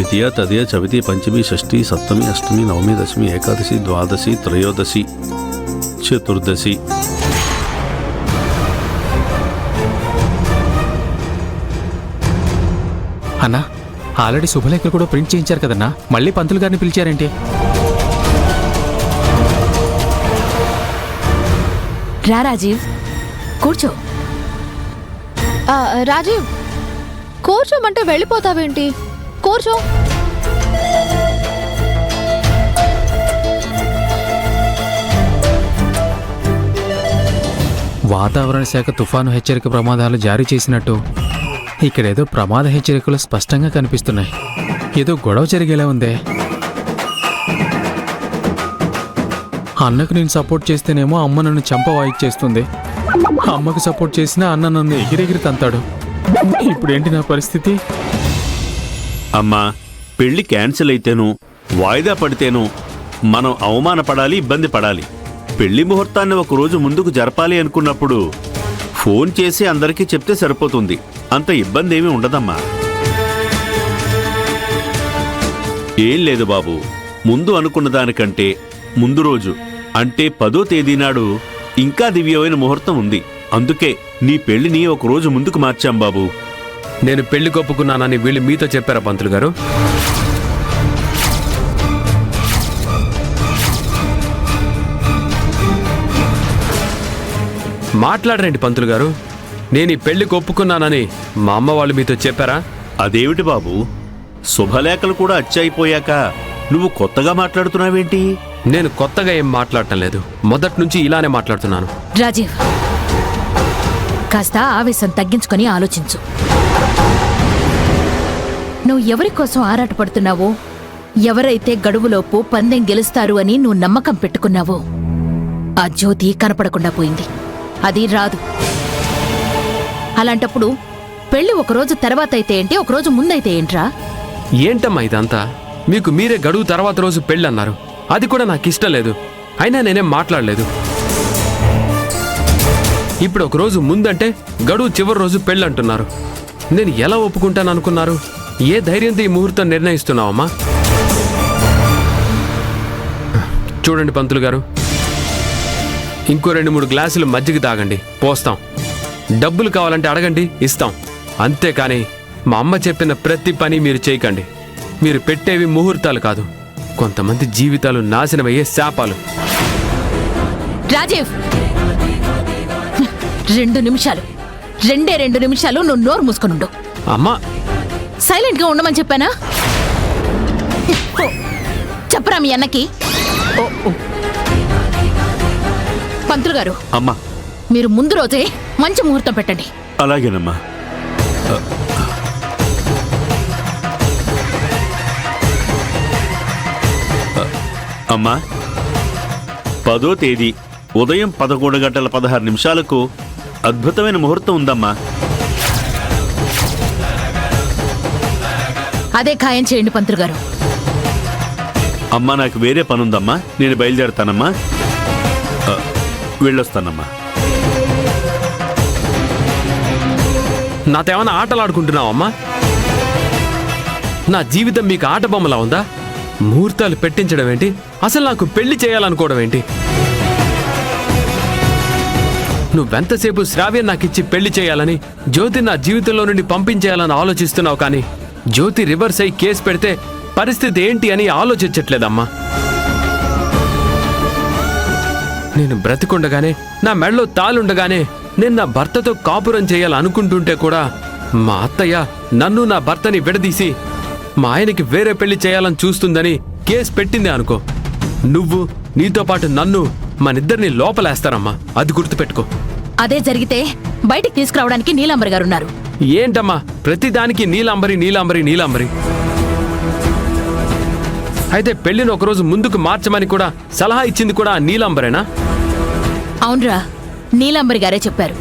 ద్వితీయ తదియ చవితి పంచమి షష్ఠి సప్తమి అష్టమి నవమి దశమి ఏకాదశి ద్వాదశి త్రయోదశి చతుర్దశి అన్నా ఆల్రెడీ శుభలేఖలు కూడా ప్రింట్ చేయించారు కదన్నా. మళ్ళీ పంతులు గారిని పిలిచారేంటి? రా రాజీవ్ కూర్చో. ఆ, రాజీవ్ కూర్చోమంటే వెళ్ళిపోతావేంటి? కూర్చో. వాతావరణ శాఖ తుఫాను హెచ్చరిక ప్రమాదాలు జారీ చేసినట్టు. ఇక్కడేదో ప్రమాద హెచ్చరికలు స్పష్టంగా కనిపిస్తున్నాయి. ఏదో గొడవ జరిగేలా ఉందే. అన్నకు నేను సపోర్ట్ చేస్తేనేమో అమ్మ నన్ను చంప వాయిచ్చేస్తుంది అమ్మకు సపోర్ట్ చేసినా అన్న నన్ను ఎగిరెగిరి తంతాడు. ఇప్పుడేంటి నా పరిస్థితి? అమ్మా పెళ్ళి క్యాన్సిల్ అయితేను వాయిదా పడితేను మనం అవమానపడాలి ఇబ్బంది పడాలి. పెళ్ళి ముహూర్తాన్ని ఒక రోజు ముందుకు జరపాలి అనుకున్నప్పుడు ఫోన్ చేసి అందరికీ చెప్తే సరిపోతుంది. అంత ఇబ్బంది ఏమీ ఉండదమ్మా. ఏం లేదు బాబు ముందు అనుకున్న దానికంటే ముందు రోజు అంటే పదో తేదీ నాడు ఇంకా దివ్యమైన ముహూర్తం ఉంది. అందుకే నీ పెళ్ళిని ఒక రోజు ముందుకు మార్చాం బాబు. నేను పెళ్ళి కొప్పుకున్నానని వీళ్ళు మీతో చెప్పారా పంతులు గారు? మాట్లాడరండి పంతులు గారు. నేను ఈ పెళ్ళి కొప్పుకున్నానని మా అమ్మ వాళ్ళు మీతో చెప్పారా? అదేమిటి బాబు? శుభలేఖలు కూడా అచ్చయిపోయాక నువ్వు కొత్తగా మాట్లాడుతున్నావేంటి? నేను కొత్తగా ఏం మాట్లాడటం లేదు. మొదటి నుంచి ఇలానే మాట్లాడుతున్నాను. రాజీవ్ కాస్త ఆవేశం తగ్గించుకొని ఆలోచించు. నువ్వు ఎవరి కోసం ఆరాటపడుతున్నావో? ఎవరైతే గడువులోపు పందెం గెలుస్తారు అని నువ్వు నమ్మకం పెట్టుకున్నావో ఆ జ్యోతి కనపడకుండా పోయింది. అది రాదు. అలాంటప్పుడు పెళ్ళి ఒకరోజు తర్వాత అయితే ఏంటి? ఒకరోజు ముందైతే ఏంట్రా? ఏంటమ్మా ఇదంతా? మీకు మీరే గడువు తర్వాత రోజు పెళ్ళి అన్నారు అది కూడా నాకు ఇష్టం లేదు. అయినా నేనేం మాట్లాడలేదు. ఇప్పుడు ఒకరోజు ముందంటే గడువు చివరి రోజు పెళ్ళంటున్నారు. నేను ఎలా ఒప్పుకుంటాను అనుకున్నారు ఏ ధైర్యంతో ఈ ముహూర్తం నిర్ణయిస్తున్నావమ్మా? చూడండి పంతులు గారు. ఇంకో రెండు మూడు గ్లాసులు మజ్జిగ తాగండి. పోస్తాం. డబ్బులు కావాలంటే అడగండి ఇస్తాం. అంతేకాని మా అమ్మ చెప్పిన ప్రతి పని మీరు చేయకండి. మీరు పెట్టేవి ముహూర్తాలు కాదు. కొంతమంది జీవితాలు నాశనమయ్యే శాపాలు. రాజీవ్! రెండు నిమిషాలు. రెండే రెండు నిమిషాలు నువ్వు నోరు మూసుకొనుండు అమ్మా! సైలెంట్గా ఉండమని చెప్పానా? చెప్పరా మీ అన్నకి. ఓ, ఓ. పంతులు గారు అమ్మా. మీరు ముందు రోజే మంచి ముహూర్తం పెట్టండి. అలాగేనమ్మా. అమ్మా పదో తేదీ ఉదయం పదకొండు గంటల పదహారు నిమిషాలకు అద్భుతమైన ముహూర్తం ఉందమ్మా. అదే ఖాయం చేయండి పంతులు గారు. అమ్మా నాకు వేరే పనుందమ్మా. నేను బయలుదేరుతానమ్మా. వెళ్ళొస్తానమ్మా. నాతో ఏమైనా ఆటలు ఆడుకుంటున్నావమ్మా నా జీవితం మీకు ఆట బొమ్మలా ఉందా? ముహూర్తాలు పెట్టించడం ఏంటి? అసలు నాకు పెళ్ళి చేయాలనుకోవడం ఏంటి? నువ్వెంతసేపు శ్రావ్యం నాకు ఇచ్చి పెళ్ళి చేయాలని జ్యోతి నా జీవితంలో నుండి పంపించేయాలని ఆలోచిస్తున్నావు కానీ జ్యోతి రివర్స్ అయి కేసు పెడితే పరిస్థితి ఏంటి అని ఆలోచించట్లేదమ్మా. నేను బ్రతికుండగానే నా మెడలో తాలుండగానే నేను నా భర్తతో కాపురం చేయాలనుకుంటుంటే కూడా మా అత్తయ్య నన్ను నా భర్తని విడదీసి మా ఆయనకి వేరే పెళ్ళి చేయాలని చూస్తుందని కేసు పెట్టిందే అనుకో. నువ్వు నీతో పాటు నన్ను మనిద్దరిని లోపలేస్తారమ్మా. అది గుర్తుపెట్టుకో. అదే జరిగితే బయటికి తీసుకురావడానికి నీలాంబర్ గారు ఉన్నారు ఏంటమ్మా? ప్రతిదానికి నీలాంబరి నీలాంబరి నీలాంబరి. అయితే పెళ్ళిని ఒకరోజు ముందుకు మార్చమని కూడా సలహా ఇచ్చింది కూడా నీలాంబరేనా? అవునరా నీలాంబరి గారే చెప్పారు.